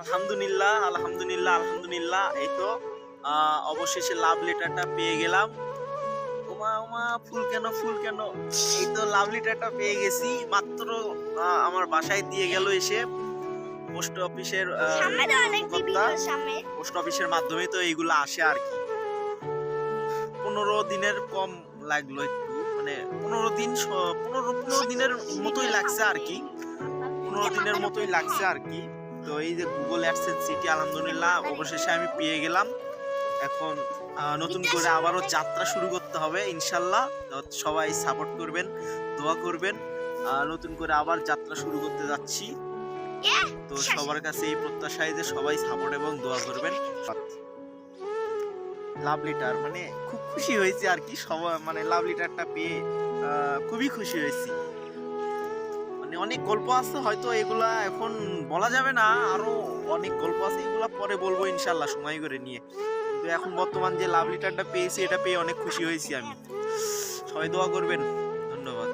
আলহামদুলিল্লাহ আলহামদুলিল্লাহ আলহামদুলিল্লাহ। এই তো অবশেষে লাভ লেটারটা পেয়ে গেলাম। ওমা ওমা ফুল কেন ফুল কেন? এই তো লাভ লেটারটা পেয়ে গেছি। মাত্র আমার বাসায় দিয়ে গেল এসে। পোস্ট অফিসের পোস্ট অফিসের মাধ্যমে তো এইগুলো আসে আর কি। পনেরো দিনের কম লাগল একটু মানে পনেরো দিন পনেরো পনেরো দিনের মতোই লাগছে আর কি। পনেরো দিনের মতোই লাগছে আর কি। তো এই যে গুগল অ্যাডসেন্স সিটি আলহামদুলিল্লাহ অবশেষে আমি পেয়ে গেলাম। এখন নতুন করে আবারও যাত্রা শুরু করতে হবে ইনশাল্লাহ। সবাই সাপোর্ট করবেন দোয়া করবেন। নতুন করে আবার যাত্রা শুরু করতে যাচ্ছি। তো সবার কাছে এই প্রত্যাশায় যে সবাই সাপোর্ট এবং দোয়া করবেন। লাভ লেটার মানে খুব খুশি হয়েছে আর কি। সবাই মানে লাভ লেটারটা পেয়ে খুবই খুশি হয়েছি। অনেক গল্প আছে, হয়তো এগুলা এখন বলা যাবে না। আরও অনেক গল্প আছে, এগুলা পরে বলব ইনশাল্লাহ সময় করে নিয়ে। কিন্তু এখন বর্তমান যে লাভ লিটারটা পেয়েছি, এটা পেয়ে অনেক খুশি হয়েছি আমি। সবাই দোয়া করবেন। ধন্যবাদ।